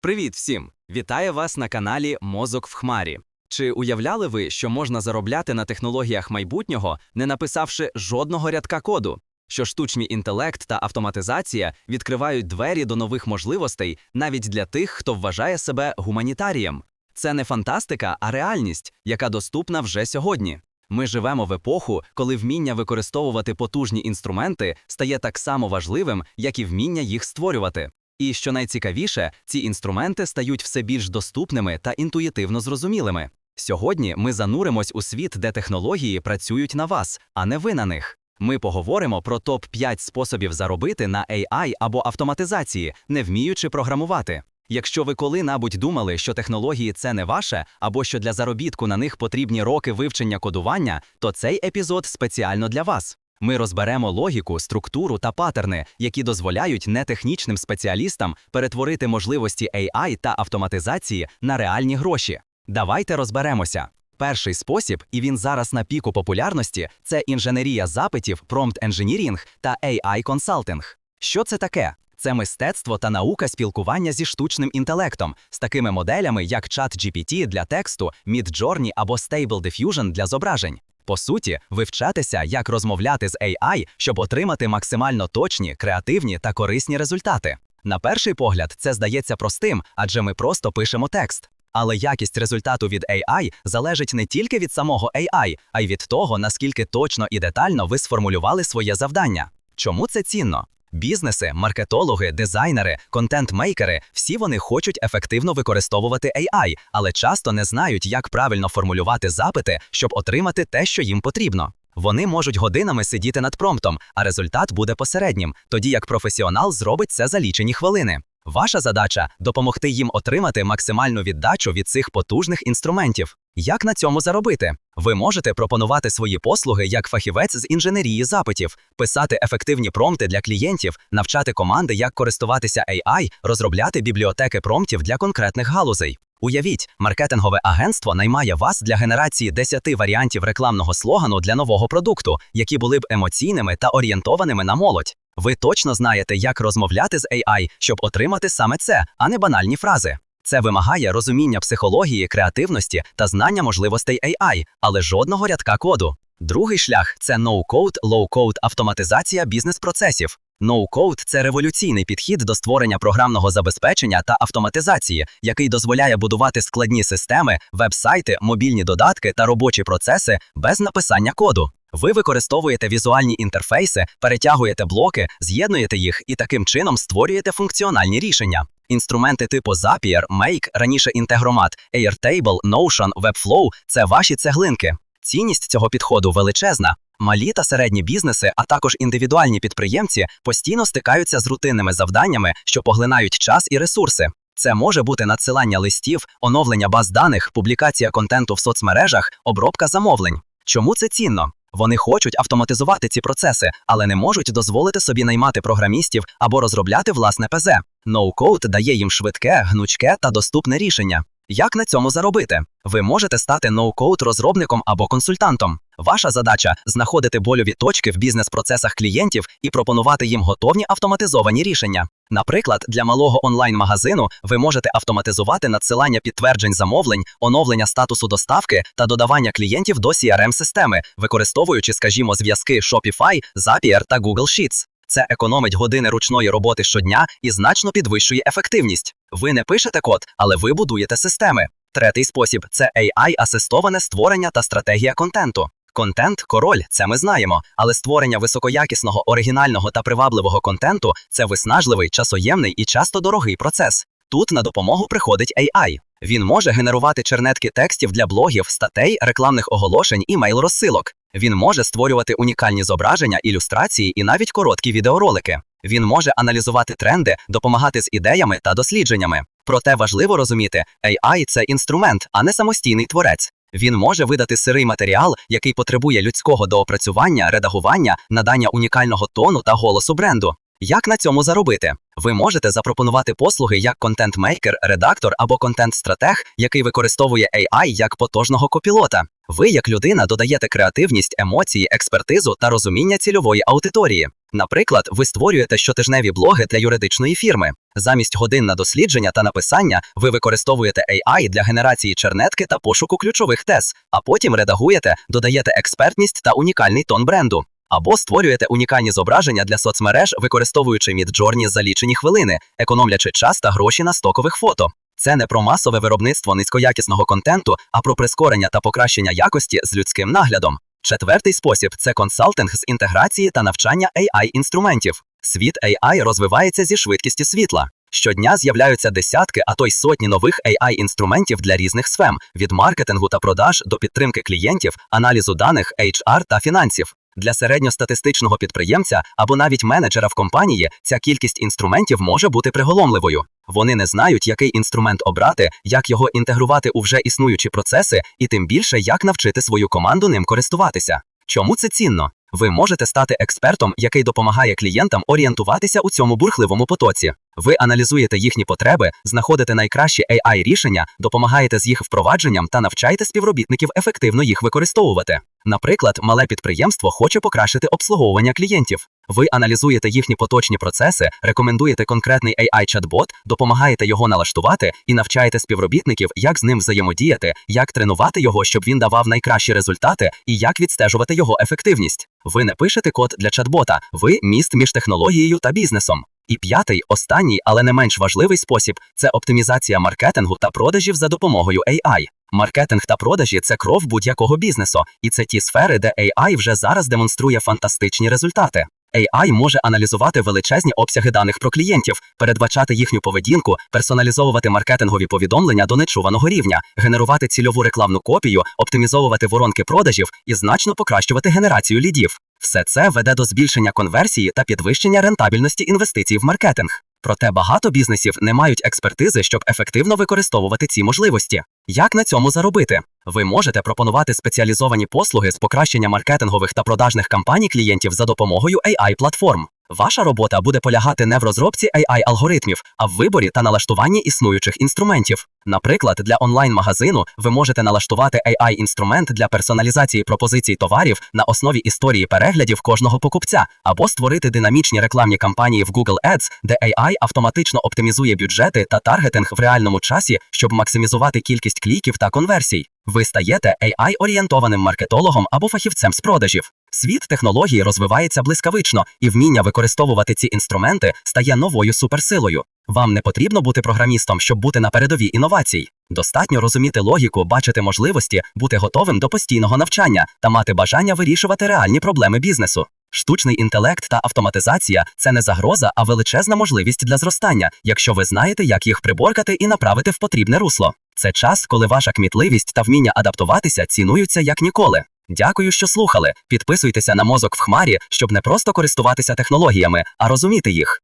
Привіт всім! Вітаю вас на каналі Мозок в Хмарі. Чи уявляли ви, що можна заробляти на технологіях майбутнього, не написавши жодного рядка коду? Що штучний інтелект та автоматизація відкривають двері до нових можливостей навіть для тих, хто вважає себе гуманітарієм? Це не фантастика, а реальність, яка доступна вже сьогодні. Ми живемо в епоху, коли вміння використовувати потужні інструменти стає так само важливим, як і вміння їх створювати. І що найцікавіше, ці інструменти стають все більш доступними та інтуїтивно зрозумілими. Сьогодні ми зануримось у світ, де технології працюють на вас, а не ви на них. Ми поговоримо про топ 5 способів заробити на AI або автоматизації, не вміючи програмувати. Якщо ви коли-небудь думали, що технології це не ваше, або що для заробітку на них потрібні роки вивчення кодування, то цей епізод спеціально для вас. Ми розберемо логіку, структуру та патерни, які дозволяють нетехнічним спеціалістам перетворити можливості AI та автоматизації на реальні гроші. Давайте розберемося. Перший спосіб, і він зараз на піку популярності, це інженерія запитів, промпт енженірінг та AI консалтинг. Що це таке? Це мистецтво та наука спілкування зі штучним інтелектом, з такими моделями, як ChatGPT для тексту, Midjourney або Stable Diffusion для зображень. По суті, вивчатися, як розмовляти з AI, щоб отримати максимально точні, креативні та корисні результати. На перший погляд, це здається простим, адже ми просто пишемо текст. Але якість результату від AI залежить не тільки від самого AI, а й від того, наскільки точно і детально ви сформулювали своє завдання. Чому це цінно? Бізнеси, маркетологи, дизайнери, контент-мейкери всі вони хочуть ефективно використовувати AI, але часто не знають, як правильно формулювати запити, щоб отримати те, що їм потрібно. Вони можуть годинами сидіти над промптом, а результат буде посереднім, тоді як професіонал зробить це за лічені хвилини. Ваша задача допомогти їм отримати максимальну віддачу від цих потужних інструментів. Як на цьому заробити? Ви можете пропонувати свої послуги як фахівець з інженерії запитів, писати ефективні промпти для клієнтів, навчати команди, як користуватися AI, розробляти бібліотеки промптів для конкретних галузей. Уявіть, маркетингове агентство наймає вас для генерації 10 варіантів рекламного слогану для нового продукту, які були б емоційними та орієнтованими на молодь. Ви точно знаєте, як розмовляти з AI, щоб отримати саме це, а не банальні фрази. Це вимагає розуміння психології, креативності та знання можливостей AI, але жодного рядка коду. Другий шлях це no-code, low-code автоматизація бізнес-процесів. No-code – це революційний підхід до створення програмного забезпечення та автоматизації, який дозволяє будувати складні системи, веб-сайти, мобільні додатки та робочі процеси без написання коду. Ви використовуєте візуальні інтерфейси, перетягуєте блоки, з'єднуєте їх і таким чином створюєте функціональні рішення. Інструменти типу Zapier, Make, раніше Integromat, Airtable, Notion, Webflow – це ваші цеглинки. Цінність цього підходу величезна. Малі та середні бізнеси, а також індивідуальні підприємці постійно стикаються з рутинними завданнями, що поглинають час і ресурси. Це може бути надсилання листів, оновлення баз даних, публікація контенту в соцмережах, обробка замовлень. Чому це цінно? Вони хочуть автоматизувати ці процеси, але не можуть дозволити собі наймати програмістів або розробляти власне ПЗ. Ноу-код дає їм швидке, гнучке та доступне рішення. Як на цьому заробити? Ви можете стати ноу-код розробником або консультантом. Ваша задача знаходити больові точки в бізнес-процесах клієнтів і пропонувати їм готовні автоматизовані рішення. Наприклад, для малого онлайн-магазину ви можете автоматизувати надсилання підтверджень замовлень, оновлення статусу доставки та додавання клієнтів до CRM-системи, використовуючи, скажімо, зв'язки Shopify, Zapier та Google Sheets. Це економить години ручної роботи щодня і значно підвищує ефективність. Ви не пишете код, але ви будуєте системи. Третій спосіб це AI-асистоване створення та стратегія контенту. Контент король, це ми знаємо, але створення високоякісного, оригінального та привабливого контенту це виснажливий, часоємний і часто дорогий процес. Тут на допомогу приходить AI. Він може генерувати чернетки текстів для блогів, статей, рекламних оголошень і мейл-розсилок. Він може створювати унікальні зображення, ілюстрації і навіть короткі відеоролики. Він може аналізувати тренди, допомагати з ідеями та дослідженнями. Проте важливо розуміти, AI – це інструмент, а не самостійний творець. Він може видати сирий матеріал, який потребує людського доопрацювання, редагування, надання унікального тону та голосу бренду. Як на цьому заробити? Ви можете запропонувати послуги як контент-мейкер, редактор або контент-стратег, який використовує AI як потужного копілота. Ви, як людина, додаєте креативність, емоції, експертизу та розуміння цільової аудиторії. Наприклад, ви створюєте щотижневі блоги для юридичної фірми. Замість годин на дослідження та написання ви використовуєте AI для генерації чернетки та пошуку ключових тез, а потім редагуєте, додаєте експертність та унікальний тон бренду. Або створюєте унікальні зображення для соцмереж, використовуючи Midjourney за лічені хвилини, економлячи час та гроші на стокових фото. Це не про масове виробництво низькоякісного контенту, а про прискорення та покращення якості з людським наглядом. Четвертий спосіб це консалтинг з інтеграції та навчання AI-інструментів. Світ AI розвивається зі швидкістю світла. Щодня з'являються десятки, а то й сотні нових AI-інструментів для різних сфем від маркетингу та продаж до підтримки клієнтів, аналізу даних, HR та фінансів. Для середньостатистичного підприємця або навіть менеджера в компанії ця кількість інструментів може бути приголомливою. Вони не знають, який інструмент обрати, як його інтегрувати у вже існуючі процеси, і тим більше як навчити свою команду ним користуватися. Чому це цінно? Ви можете стати експертом, який допомагає клієнтам орієнтуватися у цьому бурхливому потоці. Ви аналізуєте їхні потреби, знаходите найкращі AI рішення, допомагаєте з їх впровадженням та навчаєте співробітників ефективно їх використовувати. Наприклад, мале підприємство хоче покращити обслуговування клієнтів. Ви аналізуєте їхні поточні процеси, рекомендуєте конкретний AI-чат-бот, допомагаєте його налаштувати і навчаєте співробітників, як з ним взаємодіяти, як тренувати його, щоб він давав найкращі результати, і як відстежувати його ефективність. Ви не пишете код для чат-бота, ви міст між технологією та бізнесом. І п'ятий, останній, але не менш важливий спосіб це оптимізація маркетингу та продажів за допомогою AI. Маркетинг та продажі це кров будь-якого бізнесу, і це ті сфери, де AI вже зараз демонструє фантастичні результати. AI може аналізувати величезні обсяги даних про клієнтів, передбачати їхню поведінку, персоналізовувати маркетингові повідомлення до нечуваного рівня, генерувати цільову рекламну копію, оптимізовувати воронки продажів і значно покращувати генерацію лідів. Все це веде до збільшення конверсії та підвищення рентабельності інвестицій в маркетинг. Проте багато бізнесів не мають експертизи, щоб ефективно використовувати ці можливості. Як на цьому заробити? Ви можете пропонувати спеціалізовані послуги з покращення маркетингових та продажних кампаній клієнтів за допомогою AI-платформ. Ваша робота буде полягати не в розробці AI-алгоритмів, а в виборі та налаштуванні існуючих інструментів. Наприклад, для онлайн-магазину ви можете налаштувати AI-інструмент для персоналізації пропозицій товарів на основі історії переглядів кожного покупця, або створити динамічні рекламні кампанії в Google Ads, де AI автоматично оптимізує бюджети та таргетинг в реальному часі, щоб максимізувати кількість кліків та конверсій. Ви стаєте AI-орієнтованим маркетологом або фахівцем з продажів. Світ технології розвивається блискавично, і вміння використовувати ці інструменти стає новою суперсилою. Вам не потрібно бути програмістом, щоб бути на передовій інновацій. Достатньо розуміти логіку, бачити можливості, бути готовим до постійного навчання та мати бажання вирішувати реальні проблеми бізнесу. Штучний інтелект та автоматизація це не загроза, а величезна можливість для зростання, якщо ви знаєте, як їх приборкати і направити в потрібне русло. Це час, коли ваша кмітливість та вміння адаптуватися цінуються як ніколи. Дякую, що слухали. Підписуйтеся на мозок в хмарі, щоб не просто користуватися технологіями, а розуміти їх.